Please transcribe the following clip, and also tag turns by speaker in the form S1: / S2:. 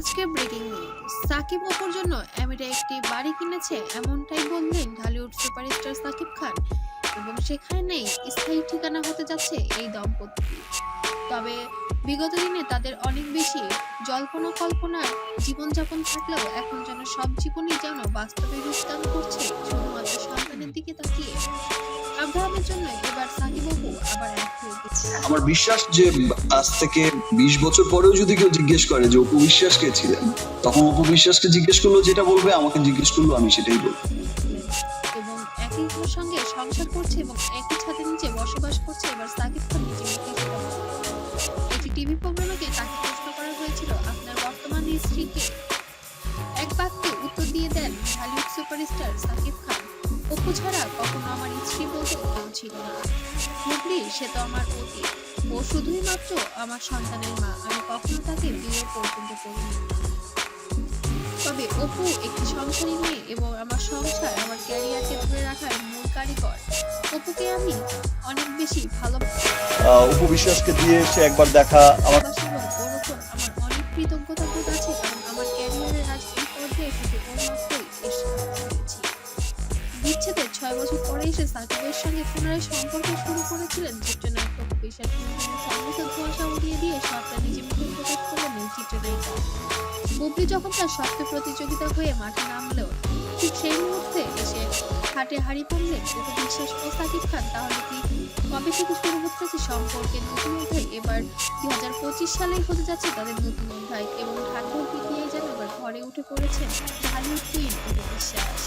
S1: আজকে breaking news Shakib অপুর জন্য আমিরা একটি বাড়ি কিনেছে এমনটাই বললেন ঢালিউড সুপারস্টার সাকিব খান। এবং সেখানেই স্থায়ী ঠিকানা হতে যাচ্ছে এই দম্পতি। তবে বিগত দিনে তাদের অনেক বেশি জল্পনা কল্পনার জীবনযাপন থাকলেও এখন যেন সব জীবনই যেন বাস্তবে রূপদান করছে শুধুমাত্র সন্তানের দিকে তাকিয়ে। আব্রাহামের জন্য এবার সাকিব অপু
S2: আমার বিশ্বাস যে আজ থেকে বিশ বছর পরেও যদি কেউ জিজ্ঞেস করে যে অপু বিশ্বাস কে ছিলেন, তখন অপু বিশ্বাসকে জিজ্ঞেস করল, যেটা বলবে, আমাকে জিজ্ঞেস করল, আমি সেটাই বলব।
S1: এবং একই সঙ্গে সংসার করছে এবং একই ছাদের নিচে বসবাস করছে এবার সাকিব খান একটি টিভি প্রোগ্রামে তাকে প্রশ্ন করা হয়েছিল, আপনার বর্তমান স্ত্রীকে এক বাক্যে উত্তর দিয়ে দেন ঢালিউড সুপারস্টার সাকিব খান। অপু ছাড়া কখনো আমার স্ত্রী বলতে কেউ ছিল না। বুবলি সে তো আমার অতীত। ও শুধুই মাত্র আমার সন্তানের মা। আমি কখনো তাকে বিয়ে পর্যন্ত করিনি। তবে অপু একটি সংসারী মেয়ে এবং আমার সংসার আমার ক্যারিয়ারকে ধরে রাখার মূল কারিগর। অপুকে আমি অনেক বেশি ভালোবাসি।
S3: আহ, উপবিশ্বাসকে দিয়ে সে একবার দেখা আমার
S1: অনেক কৃতজ্ঞতা বোধ বিচ্ছেদের ছয় বছর পরে এসে সাকিবের সঙ্গে পুনরায় সম্পর্ক শুরু করেছিলেন চিত্রনায়ক অপু বিশ্বাস। ধোঁয়াশা উড়িয়ে দিয়ে সবটা নিজে মুখে প্রকাশ করলেন এই চিত্রনায়িকা। বুবলি যখন তার শক্ত প্রতিযোগিতা হয়ে মাঠে নামলেও ঠিক সেই মুহূর্তে এসে হাটে হাড়ি পড়লেন অপু বিশ্বাস ও সাকিব খান। তাহলে কি কবে থেকে শুরু হচ্ছে সম্পর্কের নতুন অধ্যায়? এবার দুই হাজার পঁচিশ সালেই হতে যাচ্ছে তাদের নতুন অধ্যায় এবং ঢাকাও পিটিয়ে যেন এবার ঘরে উঠে পড়েছেন ঢালিউড কুইন বিশ্বাস।